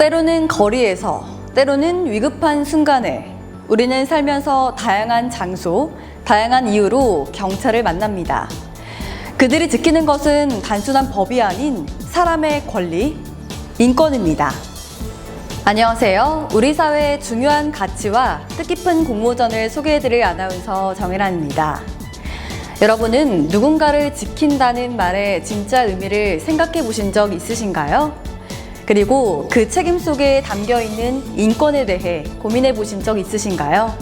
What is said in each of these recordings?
때로는 거리에서, 때로는 위급한 순간에 우리는 살면서 다양한 장소, 다양한 이유로 경찰을 만납니다. 그들이 지키는 것은 단순한 법이 아닌 사람의 권리, 인권입니다. 안녕하세요. 우리 사회의 중요한 가치와 뜻깊은 공모전을 소개해드릴 아나운서 정혜란입니다. 여러분은 누군가를 지킨다는 말의 진짜 의미를 생각해 보신 적 있으신가요? 그리고 그 책임 속에 담겨 있는 인권에 대해 고민해 보신 적 있으신가요?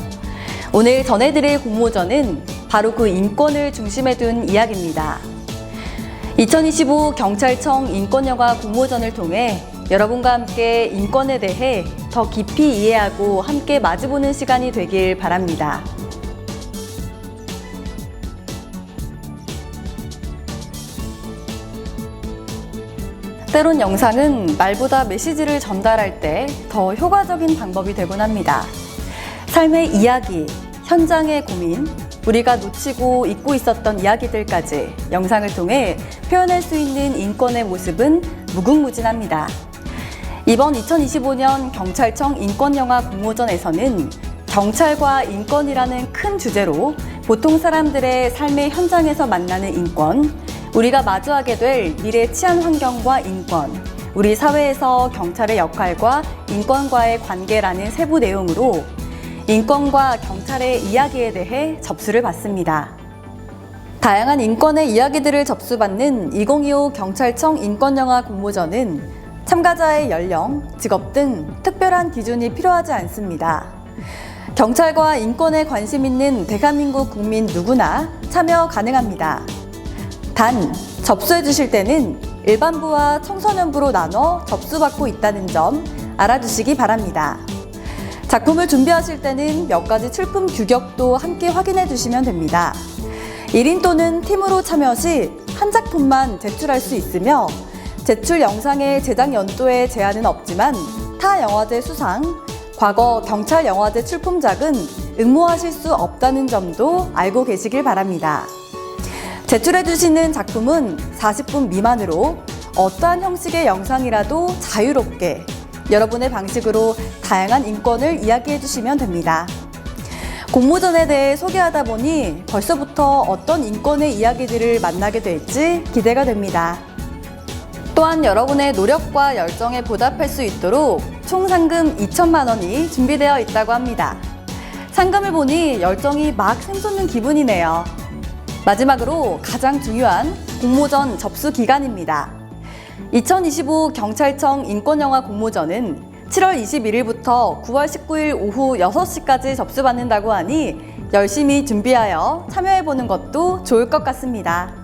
오늘 전해드릴 공모전은 바로 그 인권을 중심에 둔 이야기입니다. 2025 경찰청 인권영화 공모전을 통해 여러분과 함께 인권에 대해 더 깊이 이해하고 함께 마주보는 시간이 되길 바랍니다. 때론 영상은 말보다 메시지를 전달할 때 더 효과적인 방법이 되곤 합니다. 삶의 이야기, 현장의 고민, 우리가 놓치고 잊고 있었던 이야기들까지 영상을 통해 표현할 수 있는 인권의 모습은 무궁무진합니다. 이번 2025년 경찰청 인권영화 공모전에서는 경찰과 인권이라는 큰 주제로 보통 사람들의 삶의 현장에서 만나는 인권, 우리가 마주하게 될 미래 치안 환경과 인권, 우리 사회에서 경찰의 역할과 인권과의 관계라는 세부 내용으로 인권과 경찰의 이야기에 대해 접수를 받습니다. 다양한 인권의 이야기들을 접수받는 2025 경찰청 인권영화 공모전은 참가자의 연령, 직업 등 특별한 기준이 필요하지 않습니다. 경찰과 인권에 관심 있는 대한민국 국민 누구나 참여 가능합니다. 단, 접수해 주실 때는 일반부와 청소년부로 나눠 접수받고 있다는 점 알아두시기 바랍니다. 작품을 준비하실 때는 몇 가지 출품 규격도 함께 확인해 주시면 됩니다. 1인 또는 팀으로 참여 시 한 작품만 제출할 수 있으며 제출 영상의 제작 연도에 제한은 없지만 타 영화제 수상, 과거 경찰 영화제 출품작은 응모하실 수 없다는 점도 알고 계시길 바랍니다. 제출해 주시는 작품은 40분 미만으로 어떠한 형식의 영상이라도 자유롭게 여러분의 방식으로 다양한 인권을 이야기해 주시면 됩니다. 공모전에 대해 소개하다 보니 벌써부터 어떤 인권의 이야기들을 만나게 될지 기대가 됩니다. 또한 여러분의 노력과 열정에 보답할 수 있도록 총 상금 2천만 원이 준비되어 있다고 합니다. 상금을 보니 열정이 막 샘솟는 기분이네요. 마지막으로 가장 중요한 공모전 접수 기간입니다. 2025 경찰청 인권영화 공모전은 7월 21일부터 9월 19일 오후 6시까지 접수받는다고 하니 열심히 준비하여 참여해보는 것도 좋을 것 같습니다.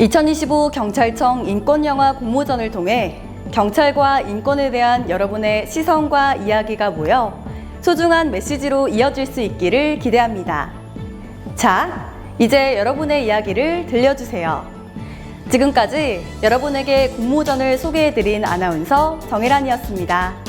2025 경찰청 인권영화 공모전을 통해 경찰과 인권에 대한 여러분의 시선과 이야기가 모여 소중한 메시지로 이어질 수 있기를 기대합니다. 자, 이제 여러분의 이야기를 들려주세요. 지금까지 여러분에게 공모전을 소개해드린 아나운서 정혜란이었습니다.